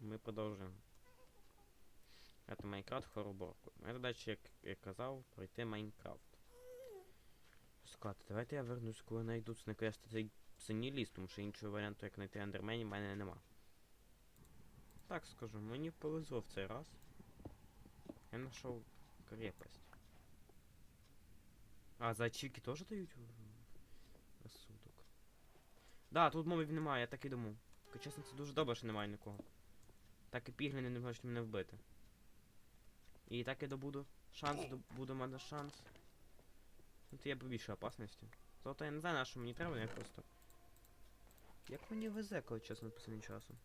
ми продовжуємо. Це Майнкрафт хороборку. Це далі, як я казав, пройти Майнкрафт. Сказати, давайте я вернусь, коли знайду наконець цей синій ліс, тому що іншого варіанту, як знайти ендерменів, в мене нема. Так скажу, мені повезло в цей раз. Я знайшов крепость. А, зайчики теж дають розсудок. Да, тут мовів немає, я так і думав. Чесно, це дуже добре, що немає нікого. Так і пігліни не можуть мене вбити. І так я добуду шанс, добуду мене шанс. Ну то є більше опасності. Зато я не знаю, на що мені треба, я просто. Як мені везе, коли чесно, останнім часом.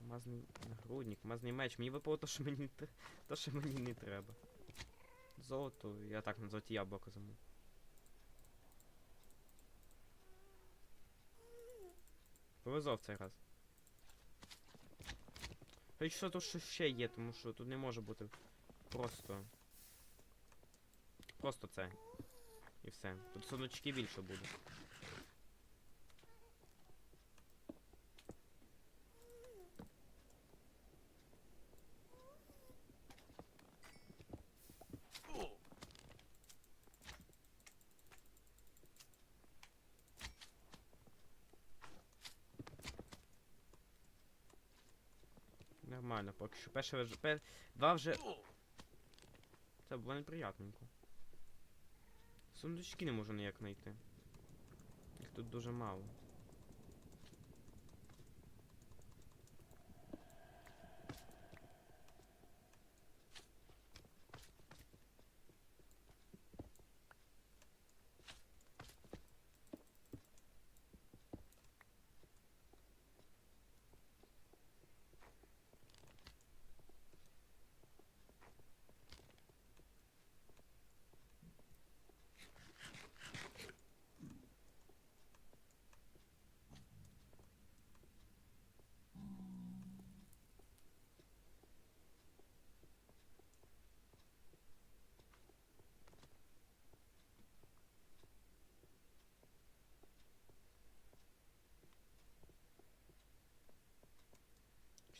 Мазний нагрудник, мазний меч. Мені випало то, що мені не то, що мені не треба. Золото, я так на золоті яблуко замов. Повезло в цей раз. Хоч що тут що ще є, тому що тут не може бути просто. Просто це. І все. Тут сундучки більше буде. Нормально, поки що. Перше вже. Пер... Два вже. Це було неприятненько. Сундучки не можу ніяк знайти. Їх тут дуже мало.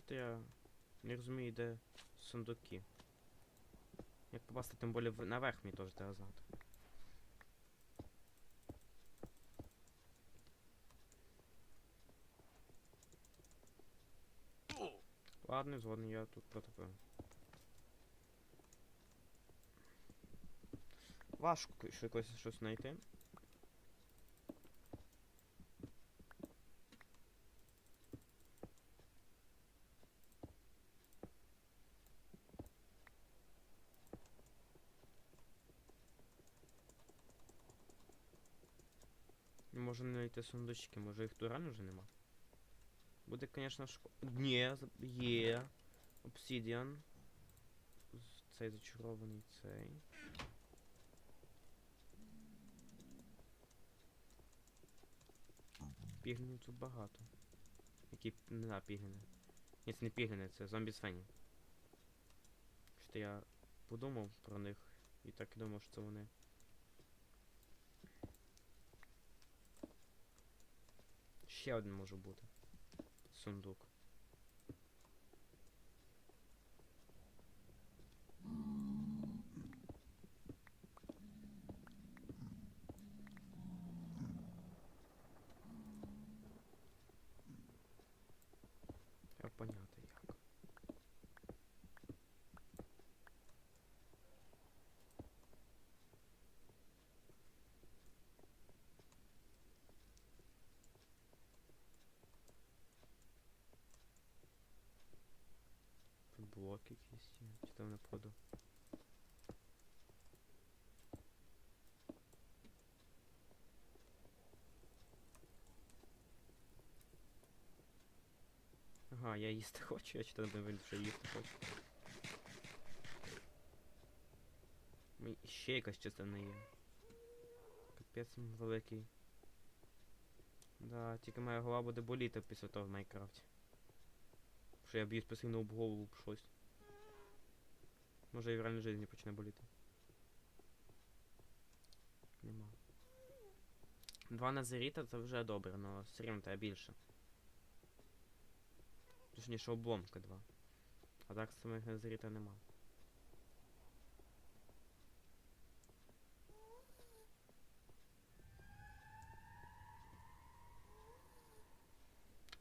Чи я не розумію, де сундуки. Як попасти тим більше наверх мені теж треба знати. Ладно, згоден, я тут протопив. Важко якось щось знайти. Знайти сундучки, може їх тут реально вже нема. Буде, звісно, шко... Ні, є. Обсидіан. Цей зачарований цей. Піглінів тут багато. Які не знаю, пігліни. Ні, це не пігліни, це зомбі свині. Що я подумав про них і так думав, що це вони. Ще один може бути. Сундук. Треба поняти як. Блоки якісь є. Чи там не поду? Ага, я їсти хочу, я не вийду, що їсти хочу. Мені ще якась частина є. Капець великий. Да, тільки моя голова буде боліти після того в Майнкрафті. Що я б'юсь постійно об голову об щось. Може і в реальній житті почне боліти. Нема. Два назаріта це вже добре, але все рівно треба більше. Точніше обломка два. А так самих назаріта нема.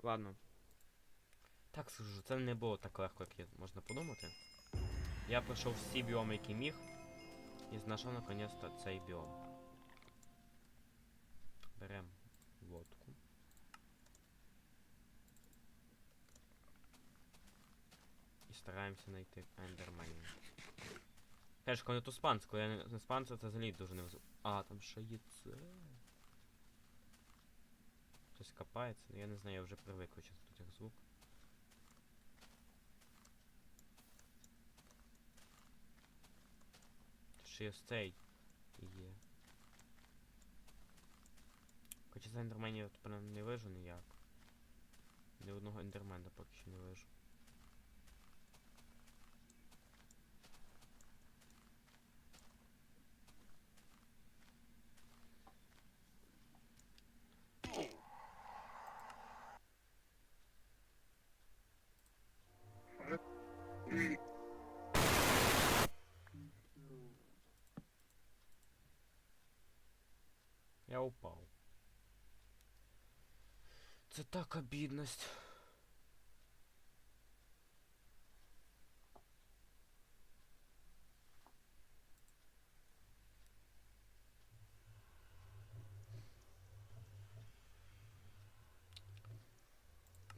Ладно. Так скажу, це не було так легко, як можна подумати. Я пройшов всі біоми, які міг, і знайшов наконець-то цей біом. Берем лодку. І стараємося знайти ендерменів. Конечно, не ту спанську, я не, не спанцю це взагалі дуже не вз... А, там ще є це. Хтось копається, ну я не знаю, я вже привик чесно до цих звук. Ще ось цей є. Хоча за ендерменів я тепер не вижу ніяк. Ні одного ендермена поки що не вижу. Я упав. Це так обідність.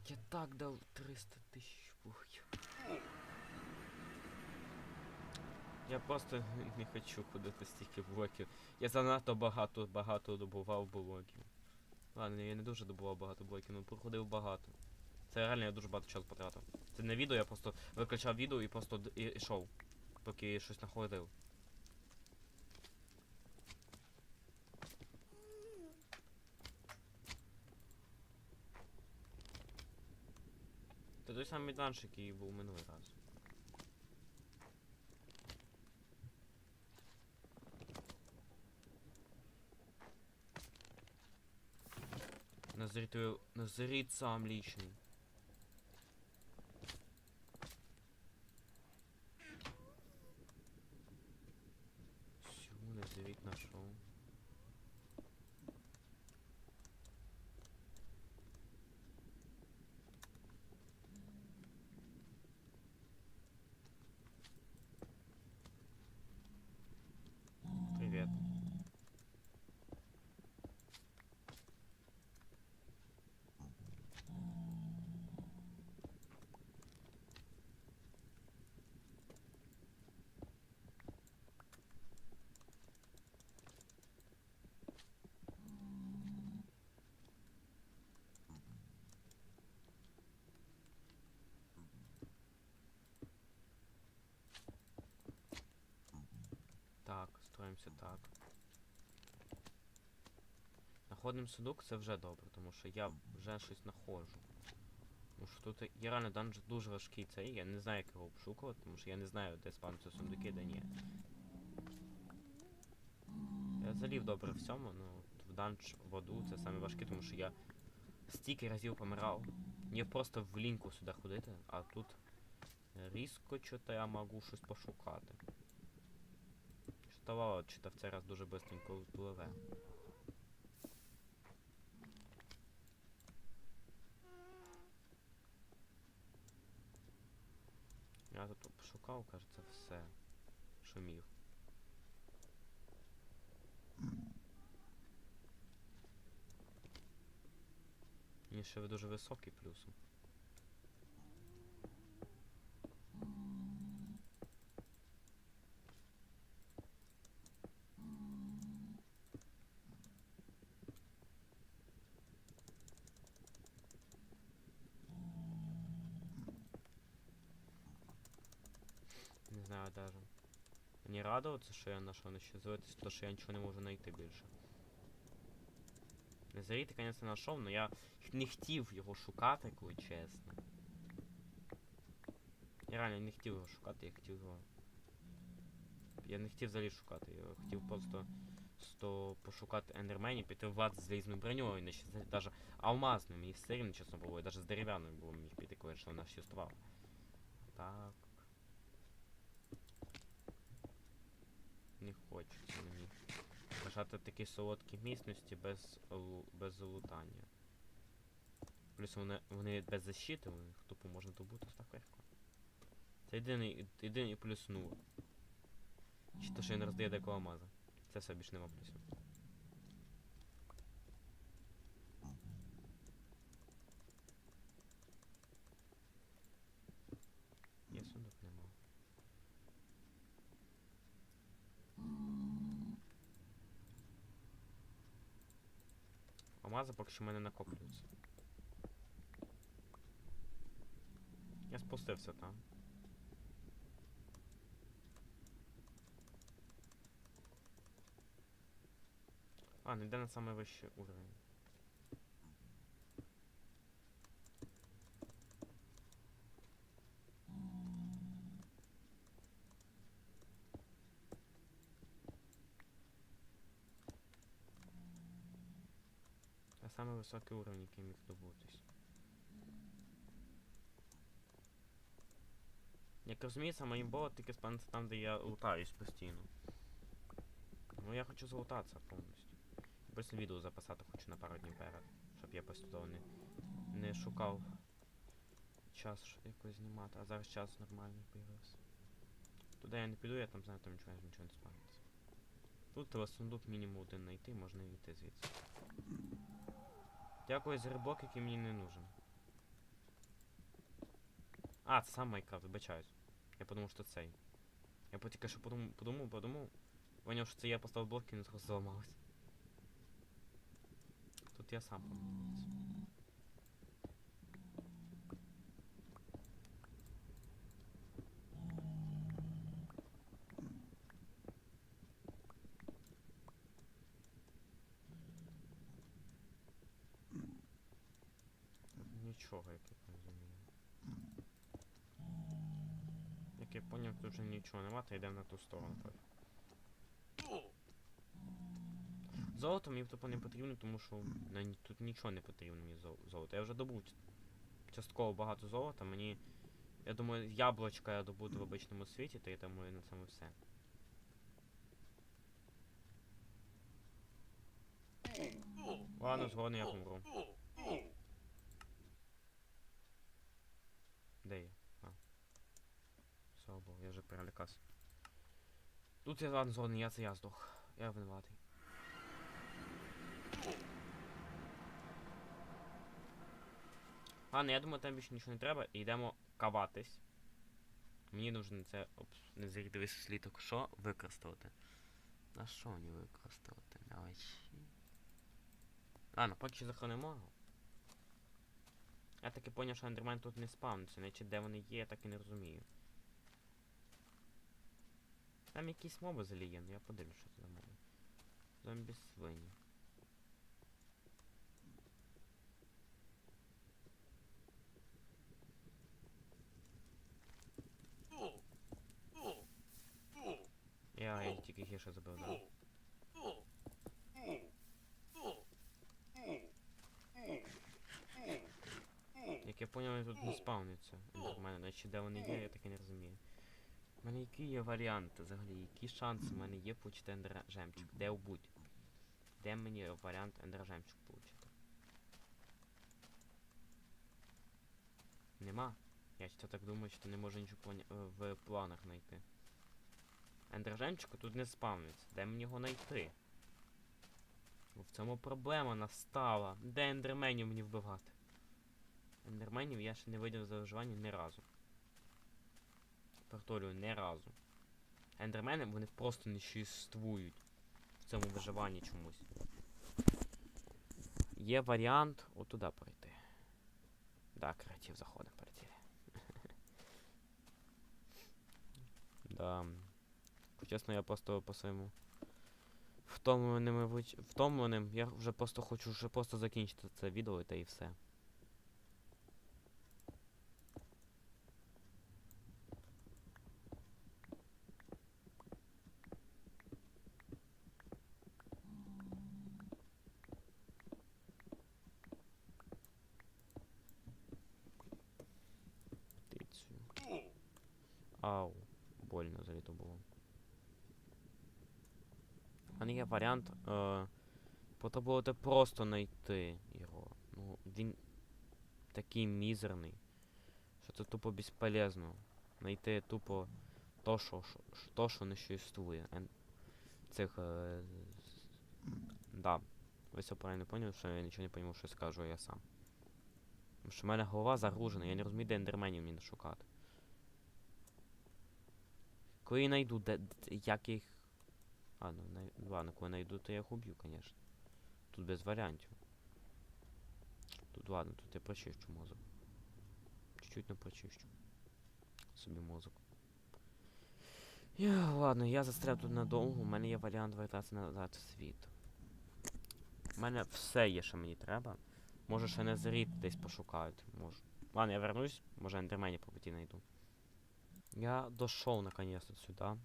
Я так дав 300 тисяч блоків. Я просто не хочу ходити стільки блоків. Я занадто багато багато добував блоків. Ладно, я не дуже добував багато блоків, але проходив багато. Це реально я дуже багато часу потратив. Це не відео, я просто виключав відео і просто йшов, поки щось знаходив. Це той самий данж, який був минулий раз. Назрит, назрит сам личный. Все, назрит нашел. Привет. Так, так. Находимо судок, це вже добре, тому що я вже щось знаходжу. Тому що тут є реально данж дуже важкий цей, я не знаю, як його обшукувати, тому що я не знаю, де спавнуться сундуки, де ні. Я залів добре в цьому, ну в данж воду це саме важке, тому що я стільки разів помирав. Мені просто в ліньку сюди ходити, а тут різко чого-то я можу щось пошукати. Штала чи то в цей раз дуже бистренько впливе. Я тут пошукав, кажеться, все, міг. Мені ще ви дуже високий плюсом. Не знаю даже. Мені радуватися, що я знайшов, не ще злитись, то що я нічого не можу знайти більше. Не заріти, звісно, знайшов, але я не хотів його шукати, коли чесно. Я реально не хотів його шукати, я хотів його. Я не хотів взагалі шукати, я хотів просто сто пошукати ендерменів, піти в влад з залізною броньою, не ще навіть алмазною, мені все рівно чесно було, і навіть з дерев'яною було міг піти, коли вона ще існувала. Так. Не хочеться мені. Лишати такі солодкі міцності без, без лутання. Плюс вони, вони без защити, них тупо можна добути так легко. Це єдиний, єдиний плюс нуль. Чи то, що він роздає декого маза. Це все більш нема плюсів. Є сундук нема. Алмази поки що в мене накоплюються. Я спустився там. А, не йде на найвищий уровень. А самий високий уровень, який міг добутись. Як розумію, саме імбово тільки спавниться там, де я лутаюсь постійно. Ну я хочу залутатися повністю. Просто відео записати хочу на пару днів перед, щоб я просто не, не шукав час що якось знімати, а зараз час нормальний появився. Туди я не піду, я там знаю, там нічого, нічого не спавниться. Тут треба сундук мінімум один знайти, можна і йти звідси. Дякую за рибок, який мені не нужен. А, це сам Майнкрафт, вибачаюсь. Я подумав, що цей. Я по- тільки що подумав, подумав, подумав. Поняв, що це я поставив блок і не зламалось. Тут я сам помилився. Нічого, як я розумію. Як я поняв, тут вже нічого нема, то йдемо на ту сторону. Золото мені тупо не потрібно, тому що тут нічого не потрібно мені золото. Я вже добув частково багато золота, мені. Я думаю, яблучка я добуду в обичному світі, то я думаю на саме все. Ладно, згодом я помру. Де я? А. Слава Богу, я вже перелякався. Тут я ладно згоден, я це я здох. Я винуватий. Ладно, я думаю, там більше нічого не треба. І йдемо каватись. Мені нужно це опс, не зрідовий сліток. Що використовувати? На що мені використовувати? Очі. Ладно, поки що захоронимо. Я таки поняв, що ендермен тут не спавниться, наче де вони є, я так і не розумію. Там якісь моби залі є, я подивлюсь, що це за моби. Зомбі свині. Я, я тільки гірше забив, да. Як я поняв, вони тут не спавняться. Ендермени, наче де вони є, я так і не розумію. У мене які є варіанти взагалі, які шанси в мене є получити ендер жемчуг? Де будь? Де мені варіант ендер жемчуг получити? Нема. Я ще так думаю, що не можу нічого е, в планах знайти. Ендер жемчуг тут не спавниться. Де мені його знайти? Бо В цьому проблема настала. Де ендерменів мені вбивати? Ендерменів я ще не видів за виживання ні разу. Повторюю, ні разу. Ендермени вони просто не существують в цьому виживанні чомусь. Є варіант отуда пройти. Да, креатив заходить перейти. да. Чесно, я просто по своєму втомленим, втомленим. Я вже просто хочу вже просто закінчити це відео та і все. То було. У мене є варіант. Е, потребувати просто знайти його. Ну, він такий мізерний, що це тупо безполезно. Знайти тупо то, що, то, що не существує. Цих. Е, да. Ви все правильно поняли, що я нічого не пойму, що скажу я сам. Тому що в мене голова загружена, я не розумію, де ендерменів мені шукати. Коли найду, де, д- як їх. А, ну, най... ладно, коли найду, то я їх уб'ю, звісно. Тут без варіантів. Тут ладно, тут я прочищу мозок. Чуть-чуть не прочищу. Собі мозок. Я, ладно, я застряв тут надовго, у мене є варіант вертатися назад в світ. У мене все є, що мені треба. Може ще не зріт десь пошукають. Може. Ладно, я вернусь, може ендермені по путі найду. Я дошов наконец-то сюди.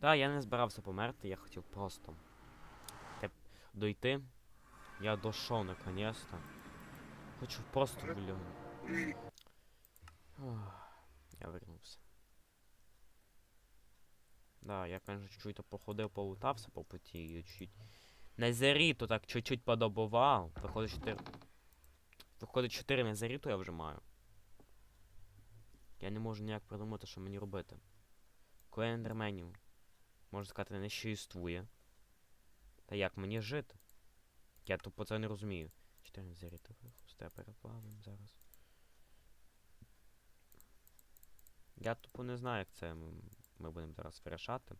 Да, я не збирався померти, я хотів просто теп, дойти. Я дошов наконец-то. Хочу просто, блін. Я вернувся. Да, я, конечно, чуть-чуть походив, полутався по путі і чуть. Незеріту так чуть-чуть подобував. Виходить 4. Виходить 4 незеріту я вже маю. Я не можу ніяк придумати, що мені робити. Коли ендерменів, можна сказати, не существує. Та як мені жити? Я тупо це не розумію. 4 незеріту хусте переплавим зараз. Я тупо не знаю, як це ми, ми будемо зараз вирішати.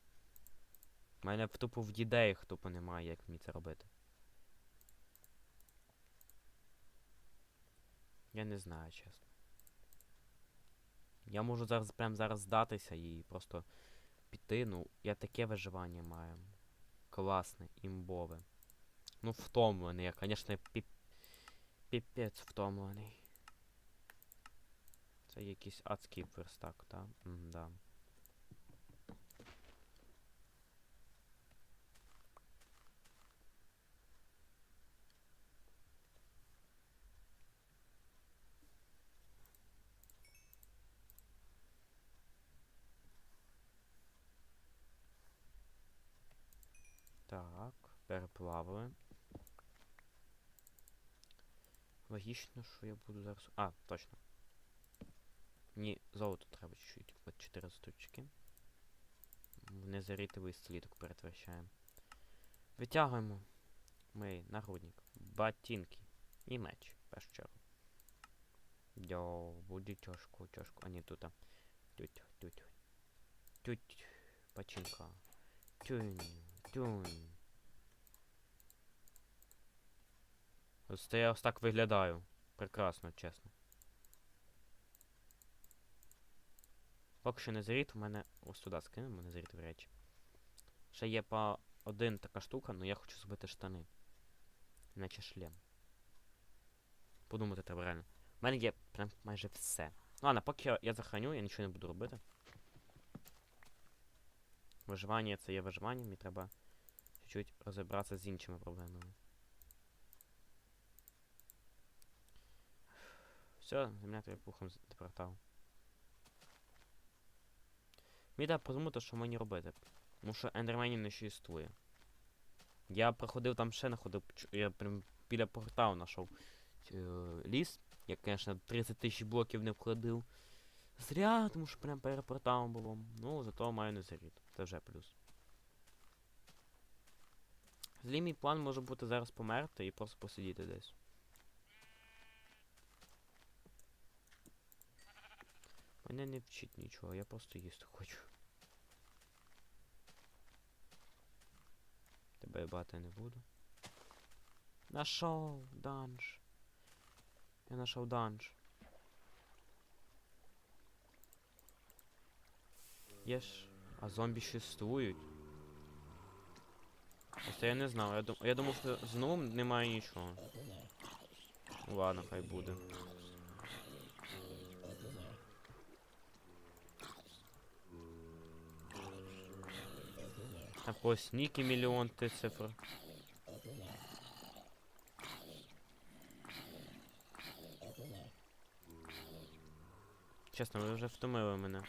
У мене тупо в ідеях тупо немає, як мені це робити. Я не знаю, чесно. Я можу зараз прям зараз здатися і просто піти. Ну, я таке виживання маю. Класне, імбове. Ну, втомлений, я, звісно, піп... піпець втомлений. Це якийсь адський верстак, так? Да. Так, переплавили. Логічно, що я буду зараз. А, точно. Мені золото треба чуть-чуть. От 4 штучки. В незарітовий слідок перетворяємо. Витягуємо ми нагрудник, ботинки і меч, в першу чергу. Йо, буде тяжко, тяжко. А ні, тут. Тють, тють. Тють, пачинка. Тюнь, тюнь. Ось це я ось так виглядаю. Прекрасно, чесно. Поки що не зріт, у мене ось туди скинемо, не зріт в речі. Ще є по один така штука, але я хочу зробити штани. Іначе шлем. Подумати треба реально. У мене є прям майже все. Ладно, поки я, я захороню, я нічого не буду робити. Виживання це є виживання, мені треба чуть-чуть розібратися з іншими проблемами. Все, земля тебе пухом депортав. Мені треба подумати, що мені робити. Тому що ендерменів не существує. Я проходив там ще находив. Я прям біля порталу знайшов е, ліс. Я, звісно, 30 тисяч блоків не вкладив. Зря, тому що прям перед порталом було. Ну, зато маю не зарід. Це вже плюс. Злій мій план може бути зараз померти і просто посидіти десь. Мене не вчить нічого, я просто їсти хочу. Тебе бати не буду. Нашов данж. Я нашов данж. Є ж. А зомбі существують. Просто я не знав. Я, дум... я думав, що з новим немає нічого. Ладно, хай буде. А по сніки мільйон ти цифр. чесно, ви вже втомили мене.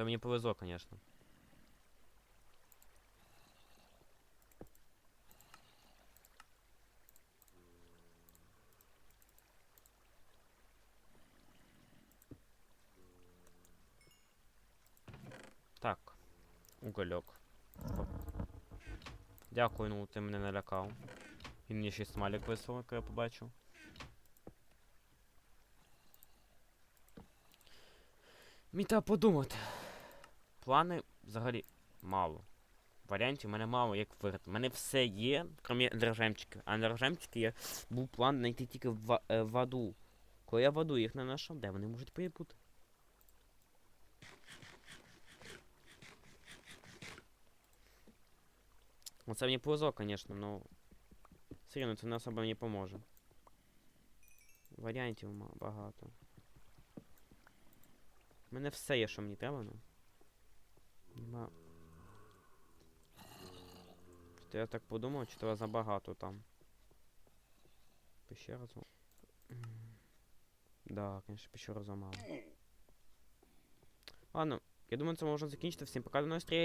Це мені повезло, звісно. Так. Угольок. Дякую, ну ти мене налякав. Він мені ще смайлик вислав, як я побачив. Треба подумати. Плани взагалі мало. Варіантів в мене мало, як виграти. У мене все є, крім ендержемчиків. А ендержемчики є. Був план знайти тільки в, е, в аду. Коли я в аду їх не знайшов, де вони можуть бути? Ну, це мені повезло, звісно, но все рівно це не особо мені поможе. Варіантів багато. У мене все є, що мені треба, ну. Нема. Що я так подумав, чи треба забагато там. Пещера за... М. Да, конечно, пещера замало. Ладно, я думаю, це можна закінчити. Всім пока до нових зустріч!